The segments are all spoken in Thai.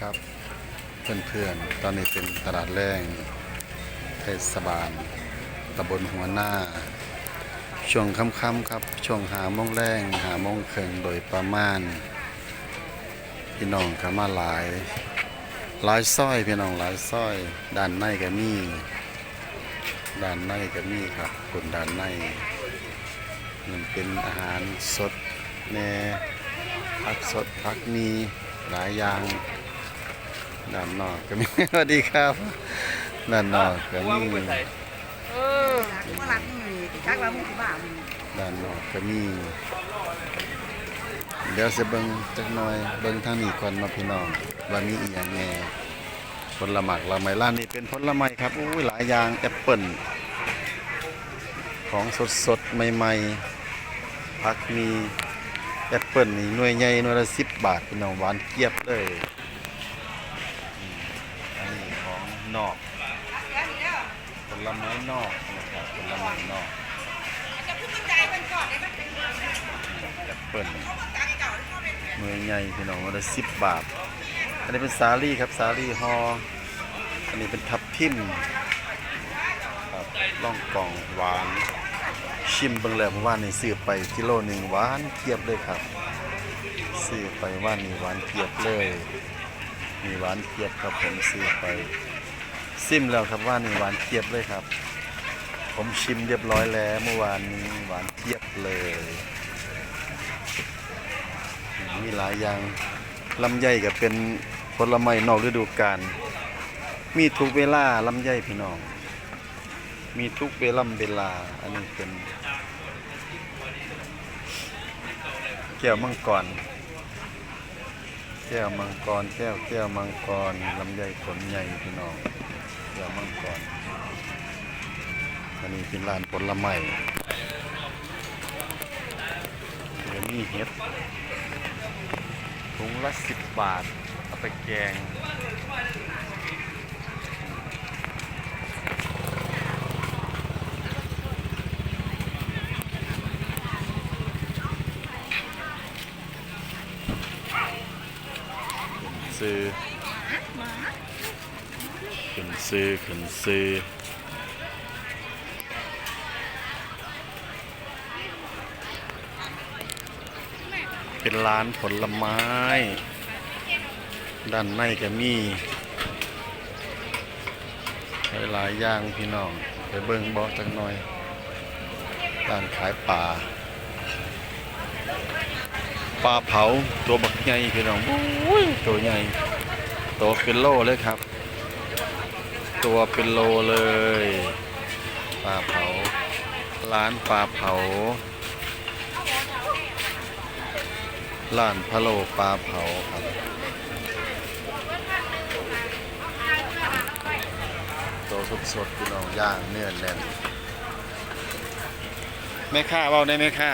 ครับ เพื่อนๆ ตอนนี้เป็นตลาดแรงเทศบาลตำบลหัวหน้า ช่วงค่ำๆครับ ช่วงหาโมงแรงหาโมงเคิงโดยประมาณ พี่น้องก็มาหลายหลายซ้อยพี่น้องหลายซ้อย ด้านในก็มีด้านในก็มีครับคนด้านในมันเป็นอาหารสดแน่ผักสดผักมีหลายอย่าง ด้านนอกก็มี สวัสดีครับด้านนอกก็มีเออว่ารักนี่จักว่ามึงสิบ้ามึงด้านนอกก็มี เดี๋ยวจะเบิ่งจักหน่อยเบิ่งทางนี้ก่อนเนาพี่น้องว่ามีอีหยังแหน่ผลไม้ละไม้ร้านนี้เป็นผลไม้ครับอุ้ยหลายอย่างแอปเปิ้ลของสดสดใหม่ๆผักมีแอปเปิ้ลนี่หน่วยใหญ่หน่วยละ10บาทพี่น้องหวานเกียบเลยอืมอันนี้ของ นอกผลไม้นอกนะครับผลไม้นอกจะพูดใจเป็นก่อนได้ก็เป็นแอปเปิ้ลเมือใหญ่พี่น้องวันละสิบบาท อันนี้เป็นสาลี่ครับสาลี่ฮออันนี้เป็นทับทิมครับล่องกล่องหวานชิมเบิ่งแล้วเมื่อวานนี้ซื้อไปกิโลหนึ่งหวานเทียบเลยครับซื้อไปว่านนี้หวานเทียบเลยมีหวานเทียบครับผมซื้อไป ซิมแล้วครับว่านี่หวานเทียบเลยครับ ผมชิมเรียบร้อยแล้วเมื่อวานนี้หวานเทียบเลย มีหลายอย่างลำไยก็เป็นผลไม้นอกฤดูกาลมีทุกเวลาลำไยพี่น้อง มีทุกเวลาเวลา อันนี้เป็นแก้วมังกร แก้วมังกร แก้วแก้วมังกรลำไยผลใหญ่พี่น้อง แก้วมังกรอันนี้เป็นร้านผลไม้เดี๋ยวมีเห็ดถุงละสิบบาท เอาไปแกงซื้อ ขึ้นซื้อขึ้นซื้อเป็นร้านผลไม้ ด้านในก็มีหลายอย่างพี่น้อง ไปเบิ่งบอกจักหน่อยร้านขายปลาปลาเผาตัวบักใหญ่พี่น้องตัวใหญ่ตัวเป็นโลเลยครับ ตัวเป็นโลเลยปลาเผา ร้านปลาเผา ร้านพะโลปลาเผาครับโตสดๆพี่น้องย่างเนื้อแน่นแม่ค้าเว้าได้แม่ค้า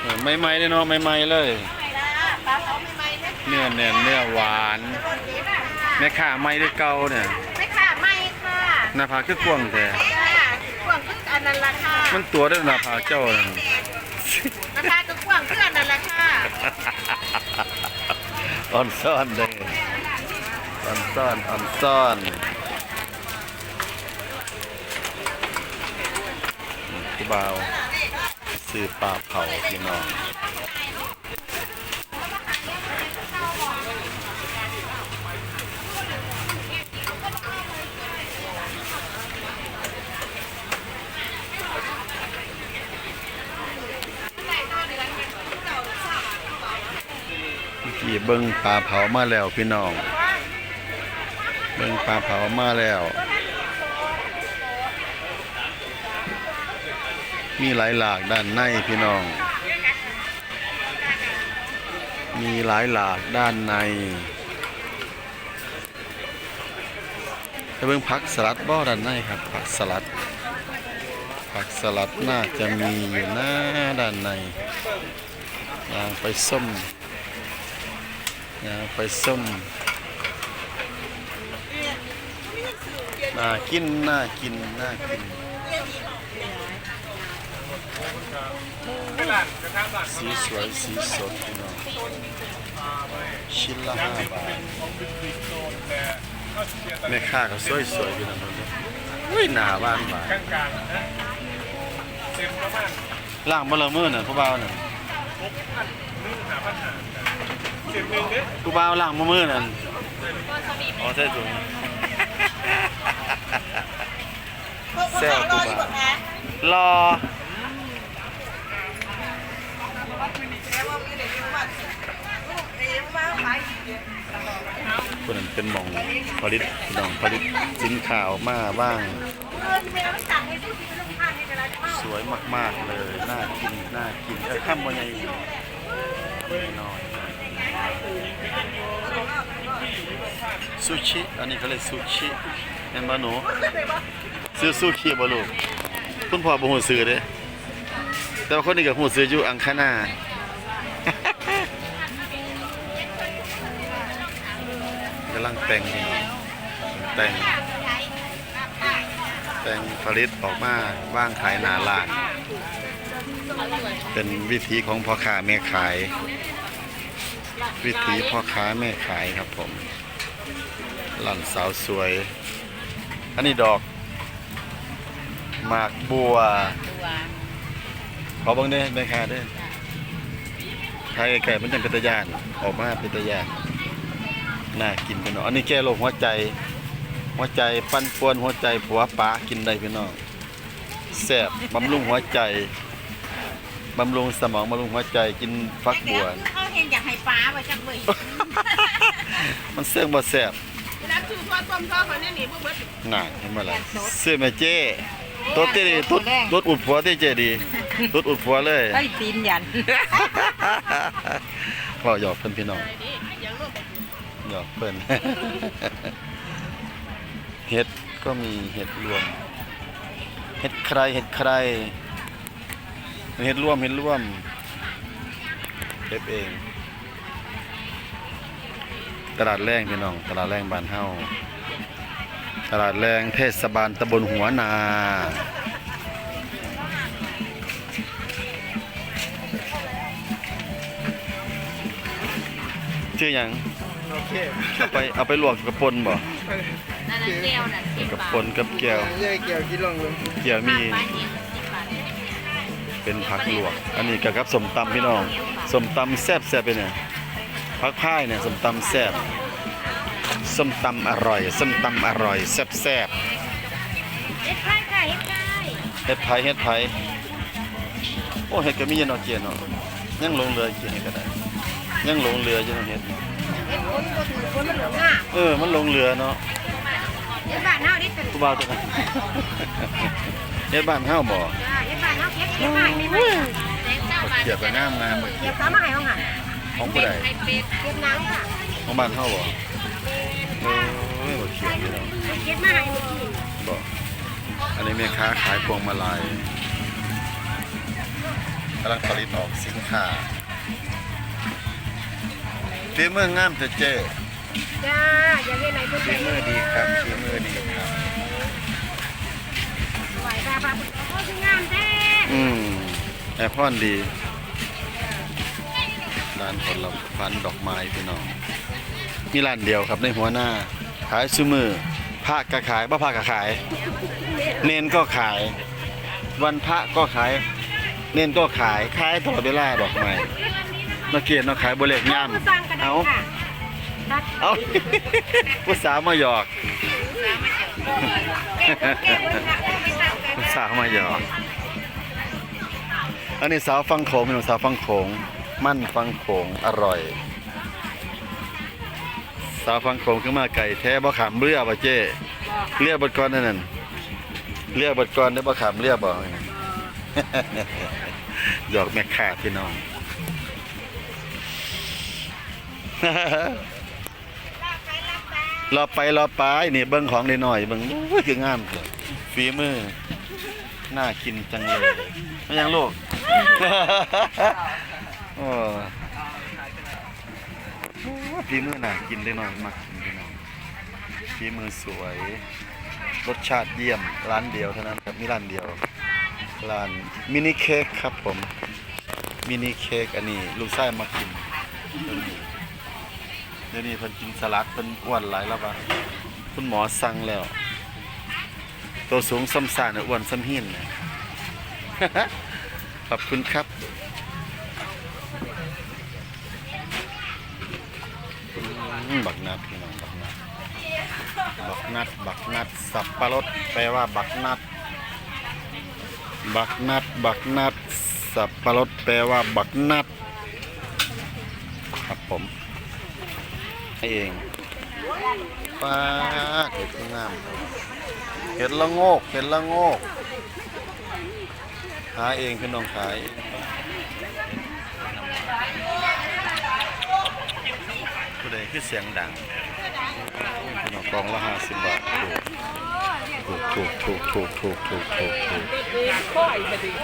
เออไม่ไม่เลยเนาะไม่ไม่เลยไม่ละปลาเผาใหม่ๆนะเนื้อแน่นเนื้อหวานรสดีนะ แม่ค้าไม่ได้เก่าเนี่ยไม่ค่ะไม่ค่ะหน้าผากคือกว้างแต่ค่ะกว้างขึ้นอันนั้นละค่ะมันตัวได้หน้าผากเจ้านั่นราคาก็กว้างขึ้นอันนั้นละค่ะอ่อนซ่อนเลยอ่อนซ่อนอ่อนซ่อนพี่บ่าวซื้อปลาเผาพี่น้อง เบิ้งปลาเผามาแล้วพี่น้อง เบิ้งปลาเผามาแล้ว มีหลายหลากด้านในพี่น้อง มีหลายหลากด้านในไปเบิ้งผักสลัดบ่ด้านในครับผักสลัดผักสลัดน่าจะมีอยู่หน้าด้านในยางไปส้ม ไปส้มน่ากินน่ากินน่ากินสีสวยสีสดพี่น้องชิ้นละห้าบาทแม่ค้าก็สวยๆอยู่นั่นเลยอุ้ยหนาบ้านหวานกลางๆนะเต็มประมาณล่างมะละมือน่ะผู้บ่าวกพันหนึ่งหาเนึ่ง เด้อผู้บ่าวล่างมะมือนั่นอ๋อใช่ถุงแซ่บผู้บ่าวรอคนนั้นเป็นหมองผลิตพี่น้องผลิตสินค้าออกมาบ้าง สวยมาก ๆ เลย น่ากิน น่ากินเออข้ามบนยังน้อย ซูชิ อันนี้เขาเรียกซูชิเห็นบ่หนูซื้อซูชิบ่ลูกคุณพ่อบ่ฮู้ซื้อเด้แต่คนนี้ก็ฮู้ซื้ออยู่อังคณากำลังแต่งแต่งแต่งผลิตออกมาว่างขายหนาลาน เป็นวิธีของพ่อค้าแม่ขาย วิธีพ่อค้าแม่ขายครับผมหล่อนสาวสวย อันนี้ดอก หมากบัวขอเบังเด้อแม่ค้าเด้อขายไก่มันจังเป็นตะยานออกมาเป็นตะยานน่ากินเป็นเนาะอันนี้แก้โรคหัวใจ หัวใจปั้นป่วนหัวใจผัวป๋ากินได้พี่น้องแซ่บบำรุงหัวใจ บำรุงสมองบำรุงหัวใจกินฟักบัว เขาเห็นอยากให้ป้าไปจังเลยมันเสื่องบ่แซ่บแล้วคือว่าต้มข้าวคนนี้หนีพวกเบิร์ดน่าเห็นบ่ล่ะซื้อแม่เจ้ตัวเต้ดีตุ๊ดตุ๊ดอุดผัวเต้เจดีตุ๊ดอุดผัวเลยไอ้ตีนยันพ่อหยอกเพิ่นพี่น้องหยอกเพิ่นเห็ดก็มีเห็ดรวม เห็ดใครเห็ดใคร เห็ดร่วมเห็ดร่วมเก็บเอง ตลาดแรงพี่น้อง ตลาดแรงบ้านเฮาตลาดแรงเทศบาลตำบลหัวนาชื่อหยังโอเคเอาไปเอาไปลวกกับปนบ่นั่นแก้วนั่นสิบกับบาทปนกับแก้วเย่เกี่ยวกินลงเลยแก้วมีป้า เห็นสิบบาทเป็นผักลวก อันนี้ก็กับสมตำพี่น้องสมตำแซ่บแซ่บไปเนี่ยผักพายเนี่ยสมตำแซ่บส้มตำอร่อยส้มตำอร่อยแซ่บแซ่บเฮ็ดไข่ค่ะเฮ็ดไข่เฮ็ดไผเฮ็ดไผโอ้เฮ็ดก็มีเนาะเกียเนาะยังลงเรือเกียนี่ก็ได้ยังลงเรืออยู่เนาะเฮ็ดเฮ็ดคนก็ถือคนมันเหลืองอะเออมันลงเรือเนาะเฮ็ดบ้านเฮาดิเป็นผู้บ่าวจังเฮ็ดบ้านเฮาบ่จ้า เฮ็ดบ้านเฮาเฮ็ดเฮ็ดบ้านไม่ไม่เจ้าบ้านเกียบก็งามงามเฮ็ดสามมาให้เฮาหั่นของผู้ใดไข่เป็ดเฮ็ดหนังค่ะของบ้านเฮาบ่โอ้ยบ่เขียนพี่น้องเฮ็ดมาให้เมื่อกี้บอกอันนี้แม่ค้าขายพวงมาลัยกำลังผลิตออกสินค้าฝีมืองามแต่เจ้จ้าอย่าเฮ็ดไหนเพิ่นฝีมือดีครับฝีมือดีครับไหวบ้าบ้าโอ้ยงามแท้ อืมแอร์พอนดีร้านผลพันธุ์ดอกไม้พี่น้องมีร้านเดียวครับในหัวหน้า ขายซุมือพระก็ขายบ่พระก็ขาย เนนก็ขาย วันพระก็ขาย เนนก็ขายขายตลอดเวลาดอกไม้นักเกียรติเนาะขายบริเลกย่ผู้สั่งก็ำได้เอาค่ะรักเอาผู้สาวมาหยอกแก้วแก้วค่ะไม่สั่งกันผู้สาวมาหยอก อันนี้สาวฟังโขงพี่น้องสาวฟังโขงมั่นฟังโขงอร่อย สาวฟังโขงขึ้นมาไก่แท้บ่ขามเรือบ่เจ้เรือบดก่อนนั่นน่ะเรือบดก่อนได้บ่ขามเรือบ่หยอกแม่ค้าพี่น้องรอไปรอไปนี่เบิ้งของได้หน่อยเบิ้งคืองามเถอะฝีมือ น่ากินจังเลยไม่ยังลูกโอ้ฝีมือน่ากินได้หน่อยมักกินได้หน่อยฝีมือสวย รสชาติเยี่ยม ร้านเดียวเท่านั้นครับมีร้านเดียว ร้านมินิเค้กครับผม มินิเค้กอันนี้ลูกชายมากิน เดี๋ยวนี้เพิ่นกินสลัดเพิ่นอ้วนหลายแล้วปะคุณหมอสั่งแล้ว ตัวสูงซ้ำซ่านอ้วนซ้ำหินนะขอบคุณครับบักนัดพี่น้องบักนัดบักนัดบักนัดสับปะรดแปลว่าบักนัด บักนัดบักนัดสับปะรดแปลว่าบักนัด ครับผมให้เองป้าดเห็ดงาม เห็ดละโงกเห็ดละโงก หาเองพี่น้องขายผู้ใดคือเสียงดังพี่น้องกองละห้าสิบบาทถูกถูกถูกถูกถูกถูกถูกถูก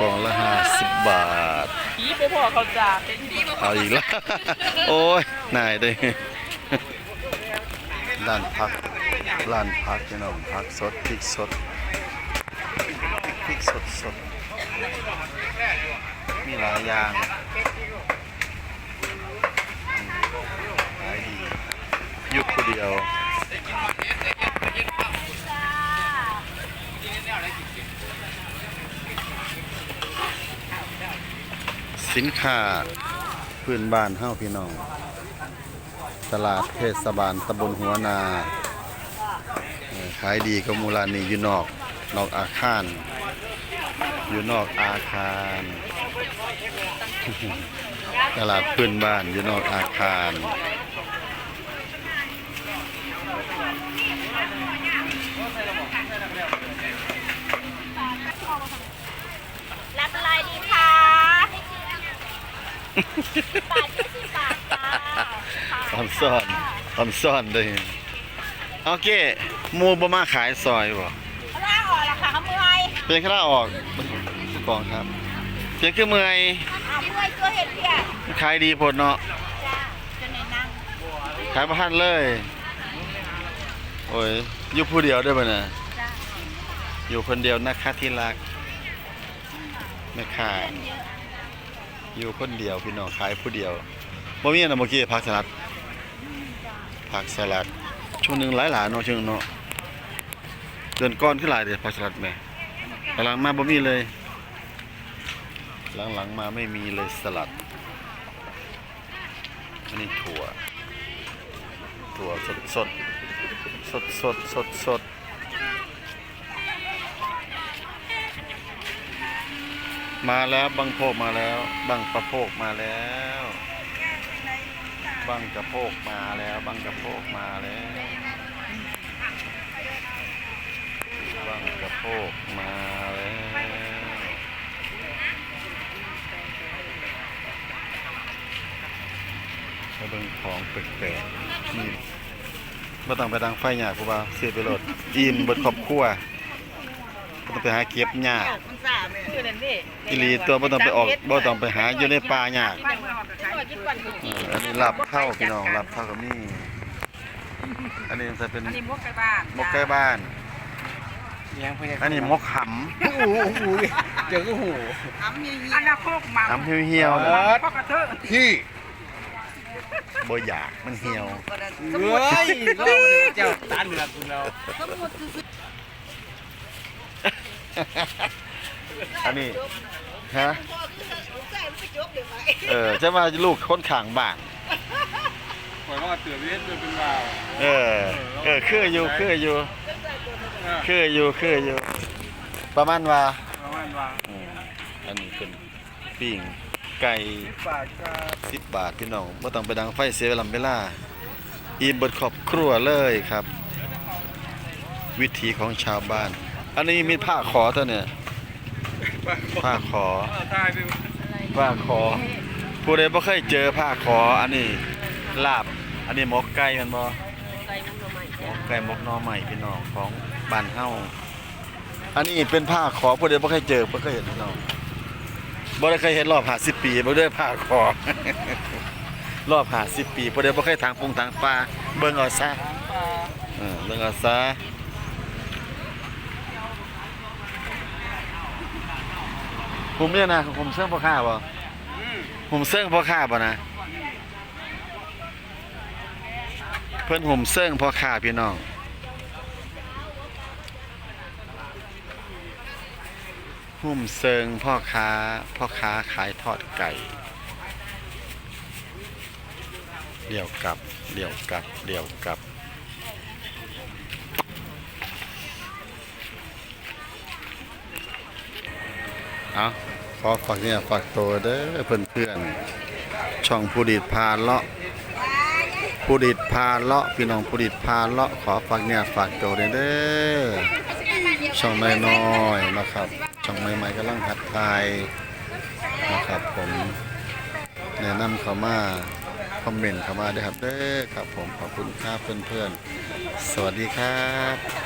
กองละห้าสิบบาทผีไปพ่อเขาจ่าเป็นผีมาเอาอีกแล้วโอ้ยนายได้ร้านพัก ร้านพักพี่น้องพักสดพริกสดพริกสดสดมีหลายอย่างขายดียุคเดียวสินค้าพื้นบ้านเฮาพี่น้อง ตลาดเทศบาลตำบลหัวนา ขายดีก็มูลานีอยู่นอก นอกอาคาร อยู่นอกอาคาร ตลาดพื้นบ้านอยู่นอกอาคารรับอะไรดีคะบาทยี่สิบบาทจ้าออนซ่อนออนซ่อนเลยโอเค หมูบ่มาขายซอยบ่เขาล่าออกแล้วค่ะเขาเมื่อยเพียงแค่ลาออกผู้กองครับเพียงคือเมื่อยอ่าเมื่อยตัวเห็ดเพียขายดีโพดเนาะจ้าจนในนั่งขายประทันเลย โอ้ยอยู่ผู้เดียวได้ป่ะเนี่ยจ้าอยู่คนเดียวนะคะที่รักแม่ค้าอยู่คนเดียวพี่น้องขายผู้เดียวบ่มีอันนะเมื่อกี้ผักสลัดผักสลัดช่วงหนึงหลายหลายๆเนาะช่วงเนาะ เดือนก่อนขึ้นหลายเดือนผักสลัดแม่หลังมาบ่มีเลย หลังๆมาไม่มีเลยสลัด อันนี้ถั่ว ถั่วสดสดสดสดสดสดมาแล้วบังโพกมาแล้วบังประโพกมาแล้วบังกระโพกมาแล้วบังกระโพกมาแล้ว บังกระโพกมาแล้วมาเบิ่งของแปลกๆนี่บ่ต้องไปดังไฟหยากกูว่าเสียไปโลดอิ่มเบิดครอบครัวบ่ต้องไปหาเก็บหยากมันสาบคือนั่นดิอีหลีตัวบ่ต้องไปออกบ่ต้องไปหาอยู่ในป่าหยากบ้านเมืองออกจากขายกินก่อนคุณเอออันนี้ลับเท่าพี่น้องลับเท่ากับนี่อันนี้จะเป็นอันนี้มกไก่บ้านมกใกล้บ้าน ยังเพื่อนอันนี้มกหโอ้โหเจอก็หูทำมีอันนั้นโคกหมาำหำเหี่ยวๆนะพ่อกระเทอะพี่บ่อยากมันเหี่ยวสมุดเฮ้ยเราเจ้าตาเหลือกคุณเราสมุดคืออันนี้ฮะพ่อคือสงสัยมันไปจบเดี๋ยวไหมเออจะมาลูกคนข้างบ้านปล่อยว่าเตือนเล่นเป็นวาวเออ เออคืออยู่คืออยู่ คืออยู่คืออยู่ ประมาณว่าประมาณว่าอืมอันนี้เป็นปิ้งไก่ปากกาสิบบาทพี่น้องไม่ต้องไปดังไฟเสียเวลาเวลาอิ่มเบิดครอบครัวเลยครับ วิถีของชาวบ้าน อันนี้มีผ้าขอเท่าเนี่ยผ้าขอตายไปผ้าขอ ผู้ใดบ่เคยเจอผ้าขออันนี้ลาบ อันนี้หมกไก่แมันบ่ไก่มันก็ใหม่หมกไก่หมกหน่อใหม่พี่น้องของ บ้านเฮาอันนี้เป็นผ้าขอผู้ใดบ่เคยเจอบ่เคยเห็นพี่น้องบ่ได้เคยเห็นรอบ50ปีบ่ได้ผ้าขอ รอบ50ปีผู้ใดบ่เคยทางปงทางป่าเบิ่งเอาซะเออเบิ่งเอาซะผมเนี่ยนะผมเสื่องพ่อค้าบ่ผมเสื่องพ่อค้าบ่นะเพิ่นห่มเซิงพ่อค้าพี่น้อง ห่มเซิงพ่อค้าพ่อค้าขายทอดไก่เดี่ยวกลับเดี่ยวกลับเดี่ยวกลับ เอาขอฝากเนี่ยฝากตัวเด้อเพื่อนเพื่อนๆช่องผู้ดิดพาเลาะผู้ดิดพาเลาะพี่น้องผู้ดิดพาเลาะขอฝากเนี่ยฝากตัวเด้อเด้อช่องน้อยๆนะครับ ใหม่ๆกำลังหัดทายนะครับผมแนะนำเขามาคอมเมนต์เข้ามาด้วยครับเด้อครับผมขอบคุณครับเพื่อนๆ สวัสดีครับ